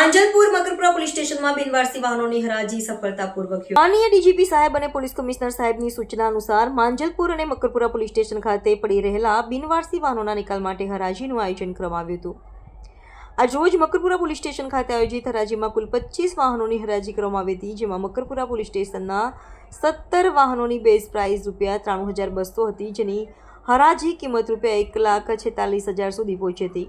Manjalpur Makarpura police સ્ટેશનમાં બિનવારસી વાહનોની હરાજી સફળતાપૂર્વક. માનનીય ડીજીપી સાહેબ અને પોલીસ કમિશનર સાહેબની સૂચના અનુસાર માંજલપુર અને મકરપુરા પોલીસ સ્ટેશન ખાતે પડી રહેલા બિનવારસી વાહનોના નિકાલ માટે હરાજીનું આયોજન કરવામાં આવ્યું હતું આજ રોજ મકરપુરા પોલીસ સ્ટેશન ખાતે આયોજિત હરાજીમાં કુલ પચીસ વાહનોની હરાજી કરવામાં આવી હતી, જેમાં મકરપુરા પોલીસ સ્ટેશનના સત્તર વાહનોની બેઝ પ્રાઇસ રૂપિયા ત્રાણું હજાર બસો હતી, જેની હરાજી કિંમત રૂપિયા એક લાખ છેતાલીસ હજાર સુધી પહોંચી હતી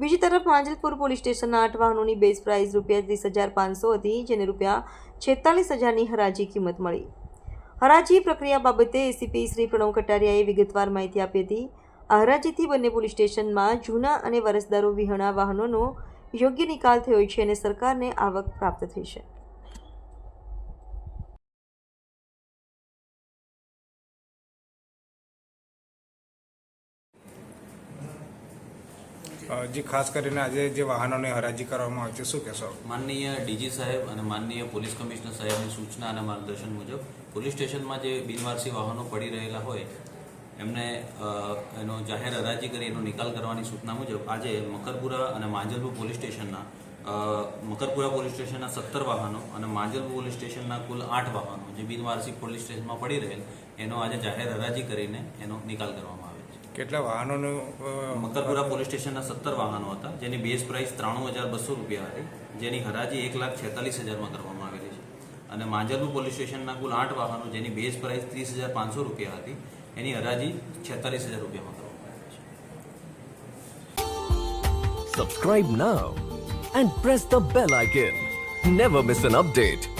બીજી તરફ માંજલપુર પોલીસ સ્ટેશનના આઠ વાહનોની બેઝ પ્રાઇસ રૂપિયા ત્રીસ હજાર પાંચસો હતી, જેને રૂપિયા છેતાલીસ હજારની હરાજી કિંમત મળી. હરાજી પ્રક્રિયા બાબતે એસીપી શ્રી પ્રણવ કટારિયાએ વિગતવાર માહિતી આપી હતી. આ હરાજીથી બંને પોલીસ સ્ટેશનમાં જૂના અને વરસદારો વિહણા વાહનોનો યોગ્ય નિકાલ થયો છે અને સરકારને આવક પ્રાપ્ત થઈ છે. જી ખાસ કરીને આજે જે વાહનોની હરાજી કરવામાં આવે છે, શું કહેશો? માનનીય ડીજી સાહેબ અને માનનીય પોલીસ કમિશનર સાહેબની સૂચના અને માર્ગદર્શન મુજબ પોલીસ સ્ટેશનમાં જે બિનવારસી વાહનો પડી રહેલા હોય, એમને એનો જાહેર હરાજી કરી, એનો નિકાલ કરવાની સૂચના મુજબ આજે મકરપુરા અને માંજલપુર પોલીસ સ્ટેશનના મકરપુરા પોલીસ સ્ટેશનના સત્તર વાહનો અને માંજલપુર પોલીસ સ્ટેશનના કુલ આઠ વાહનો જે બિનવારસી પોલીસ સ્ટેશનમાં પડી રહેલ, એનો આજે જાહેર હરાજી કરીને એનો નિકાલ કરવામાં આવે છે કેટલા વાહનોનું મકરપુરા પોલીસ સ્ટેશનના સત્તર વાહનો હતા જેની બેઝ પ્રાઇસ ત્રાણું હજાર બસો રૂપિયા હતી જેની હરાજી એક લાખ છેતાલીસ હજારમાં કરવામાં આવેલી છે અને માંજલપુર પોલીસ સ્ટેશનના કુલ આઠ વાહનો જેની બેઝ પ્રાઇસ ત્રીસ હજાર પાંચસો રૂપિયા હતી એની હરાજી છેતાલીસ હજાર રૂપિયામાં કરવામાં આવી છે Subscribe now and press the bell icon. Update miss an update.